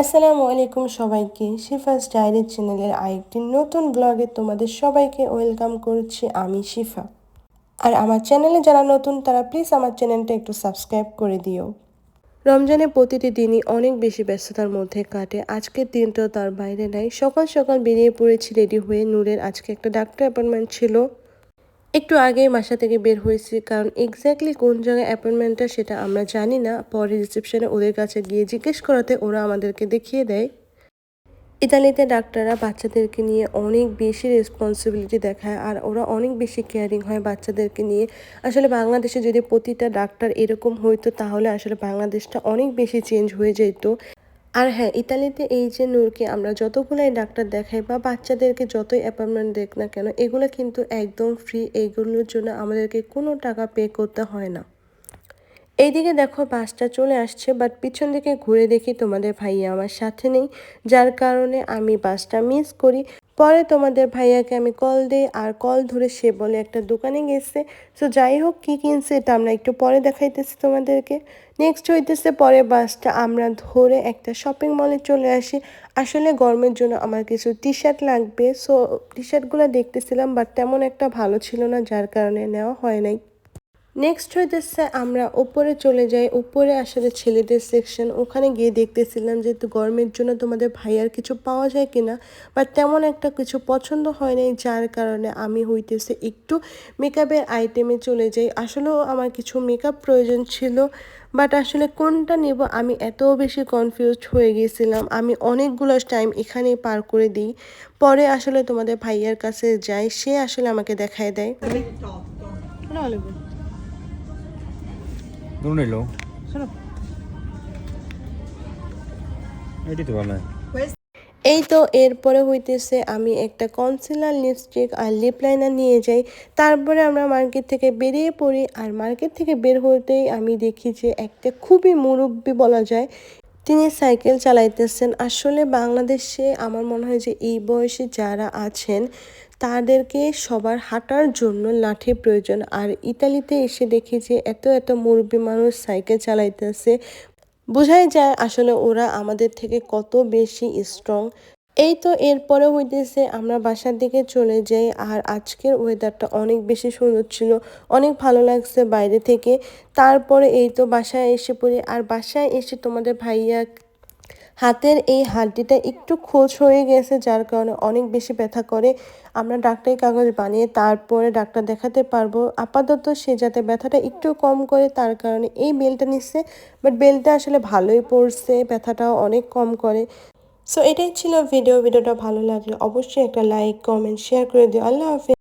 আসসালামু আলাইকুম সবাইকে, শিফাস ডায়েরি চ্যানেলের আরেকটি নতুন ব্লগে তোমাদের সবাইকে ওয়েলকাম করছি আমি শিফা। আর আমার চ্যানেলে যারা নতুন, তারা প্লিজ আমার চ্যানেলটা একটু সাবস্ক্রাইব করে দিও। রমজানে প্রতিটি দিনই অনেক বেশি ব্যস্ততার মধ্যে কাটে। আজকের দিনটাও তার বাইরে নাই। সকাল সকাল বেরিয়ে পড়েছি রেডি হয়ে। নূরের আজকে একটা ডাক্তার অ্যাপয়েন্টমেন্ট ছিল। একটু আগেই বাসা থেকে বের হয়েছি, কারণ এক্স্যাক্টলি কোন জায়গায় অ্যাপয়েন্টমেন্টটা সেটা আমরা জানি না। পরে রিসেপশনে ওদের কাছে গিয়ে জিজ্ঞেস করাতে ওরা আমাদেরকে দেখিয়ে দেয়। ইতালিতে ডাক্তাররা বাচ্চাদেরকে নিয়ে অনেক বেশি রেসপন্সিবিলিটি দেখায় আর ওরা অনেক বেশি কেয়ারিং হয় বাচ্চাদেরকে নিয়ে। আসলে বাংলাদেশে যদি প্রতিটা ডাক্তার এরকম হইতো, তাহলে আসলে বাংলাদেশটা অনেক বেশি চেঞ্জ হয়ে যেত আর হ্যাঁ ইতালিতে এই যে নূরকে আমরা যতগুলাই ডাক্তার দেখাই বা বাচ্চাদেরকে যতই অ্যাপয়েন্টমেন্ট দেখ না কেন, এগুলো কিন্তু একদম ফ্রি এইগুলোর জন্য আমাদেরকে কোনো টাকা পে করতে হয় না। এইদিকে দেখো বাসটা চলে আসছে বাট পিছন দিকে ঘুরে দেখি তোমাদের ভাইয়া আমার সাথে নেই, যার কারণে আমি বাসটা মিস করি। পরে তোমাদের ভাইয়াকে আমি কল দিই, আর কল ধরে সে বলে একটা দোকানে গেছে। সো যাই হোক, কী কিনছে এটা আমরা একটু পরে দেখাইতেছি তোমাদেরকে। নেক্সট হইতেছে পরে বাসটা, আমরা ধরে একটা শপিং মলে চলে আসি। আসলে গরমের জন্য আমার কিছু টি শার্ট লাগবে সো টি শার্টগুলো দেখতেছিলাম বাট তেমন একটা ভালো ছিল না, যার কারণে নেওয়া হয় নাই। নেক্সট হইতেছে আমরা ওপরে চলে যাই। উপরে আসলে ছেলেদের সেকশন ওখানে গিয়ে দেখতেছিলাম যে গরমের জন্য তোমাদের ভাইয়ার কিছু পাওয়া যায় কিনা। বাট তেমন একটা কিছু পছন্দ হয় নাই, যার কারণে আমি হইতেছে একটু মেকআপের আইটেমে চলে যাই। আসলেও আমার কিছু মেকআপ প্রয়োজন ছিল। বাট আসলে কোনটা নেব আমি এত বেশি কনফিউজড হয়ে গেছিলাম। আমি অনেকগুলো টাইম এখানেই পার করে দিই। পরে আসলে তোমাদের ভাইয়ার কাছে যাই, সে আসলে আমাকে দেখায় দেয়। নুনেলো এটি তো ভালো এই তো এরপরে হইতেছে আমি একটা কনসিলার লিপস্টিক আর লিপ লাইনার নিয়ে যাই। তারপরে আমরা মার্কেট থেকে বেরিয়ে পড়ি আর মার্কেট থেকে বের হতেই আমি দেখি যে একটা খুবই মুরব্বী বলা যায়। তিনি সাইকেল চালাইতেছেন। আসলে বাংলাদেশে আমার মনে হয় যে এই বয়সে যারা আছেন, তাদেরকে সবার হাঁটার জন্য লাঠি প্রয়োজন। আর ইতালিতে এসে দেখি যে এত এত মুরব্বী মানুষ সাইকেল চালাইতেছে। বোঝাই যায় আসলে ওরা আমাদের থেকে কত বেশি স্ট্রং এই তো এরপরে হইতেছে আমরা বাসার দিকে চলে যাই, আর আজকের ওয়েদারটা অনেক বেশি সুন্দর ছিল, অনেক ভালো লাগছে বাইরে থেকে। তারপরে এই তো বাসায় এসে পড়ি, আর বাসায় এসে তোমাদের ভাইয়া হাতের এই হাড্ডিটা একটু খোঁজ হয়ে গেছে, যার কারণে অনেক বেশি ব্যথা করে। আমরা ডাক্তারি কাগজ বানিয়ে তারপরে ডাক্তার দেখাতে পারব। আপাতত সে যাতে ব্যথাটা একটু কম করে, তার কারণে এই বেলটা নিচ্ছে বাট বেলটা আসলে ভালোই পড়ছে, ব্যথাটাও অনেক কম করে। সো এটাই ছিল ভিডিও ভিডিওটা ভালো লাগলে অবশ্যই একটা লাইক কমেন্ট শেয়ার করে দিও. আল্লাহ হাফিজ।